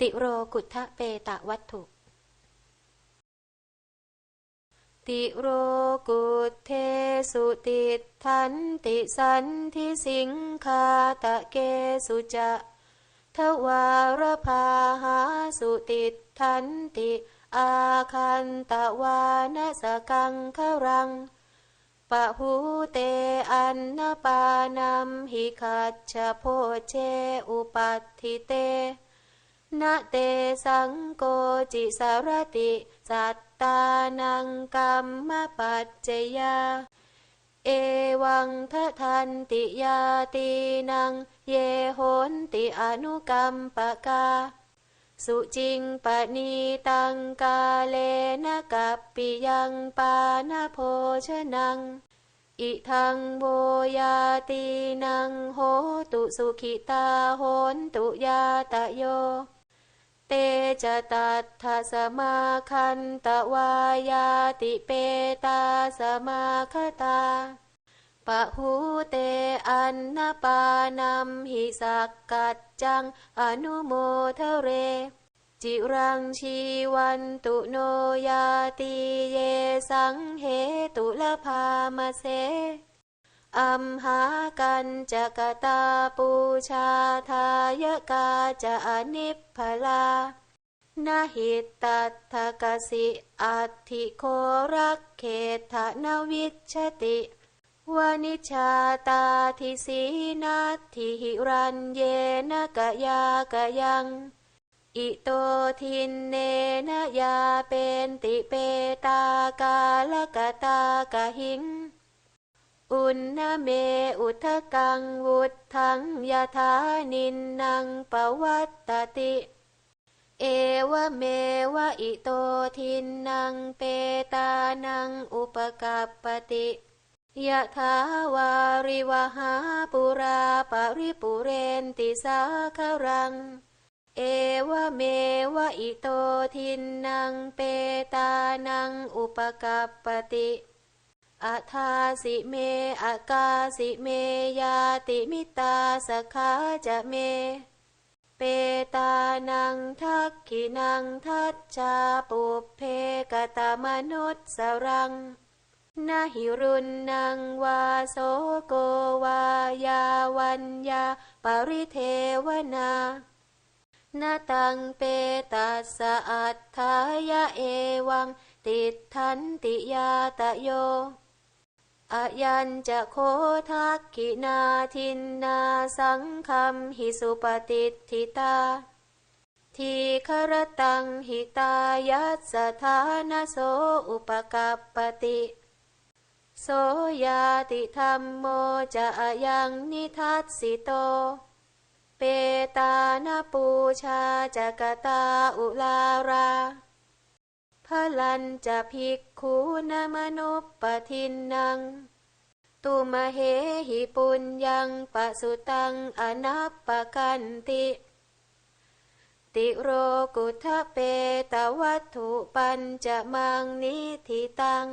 ติโรกุทะเปตะวัตถุ ติโรกุเทสุติทันติสันทิสิงคาตะเกสุจะทวารพาหาสุติทันติ อาคันตะวานสกังครังปะหูเตอันนปานัมหิคัจฉโพเชอุปัติเต นะเตสังโกจิสารติ สัตตานังกรรมปัจเจยา เอวังทะทันติยาตีนัง เยโหนติอนุกรรมปะกา สุจิงปณีตังกาเลนะกัปปิยังปานาโภชนัง อิทังโบยาตีนังโหตุสุขิตาโหนตุยาตะโย เตจตัทธสมาคันตะวายาติเปตาสมาคตาปะหูเตอันนปานัมหิสักกัจจังอนุโมทเร จิรังชีวันตุโนยาติเยสังเหตุละพามเส อัมหากันจะกตาปูชาทายกาจะอนิพพลานาหิตตัทธกสิอัตถิโครักเขตนวิชติวานิชาตาทิสีนัตถิหิรันเยนะกะยากะยัง อิโตทินเนนะยาเป็นติเปตากาลกะตากะหิง อุณเมอุทธกังวุทังยาธานินนังปวัตตติ เอวเมวะอิโตทินนังเปตานังอุปกัปปติยะถาวาริวหาปุราปริปุเรนติสาคารัง เอวเมวะอิโตทินนังเปตานังอุปกัปปติ อาทาสิเมอากาสิเมยาติมิตาสขาจะเม เปตานังทักขินังทัจจาปุเพกตามนุษสรังนาหิรุนนังวาโสโกวายาวันยาปริเทวนานาตังเปตัสสะอัฏฐายะเอวัง ติดทันติยาตะโย อยัญจะโคทักขินาทินนาสังคัมหิสุปฏิทิตา ทีครตังหิตายัสสถานโสอุปกัปปติโสยาติธรรมโมจะยังนิทัสสิโต เปตานาปูชาจะกตาอุลารา พลันจะภิกขูนมนุปปทินนัง ตุมเหหิปุญญังปะสุตังอนัปปกันติ ติโรกุทะเปตวัตถุปัญจะมังนิธิตัง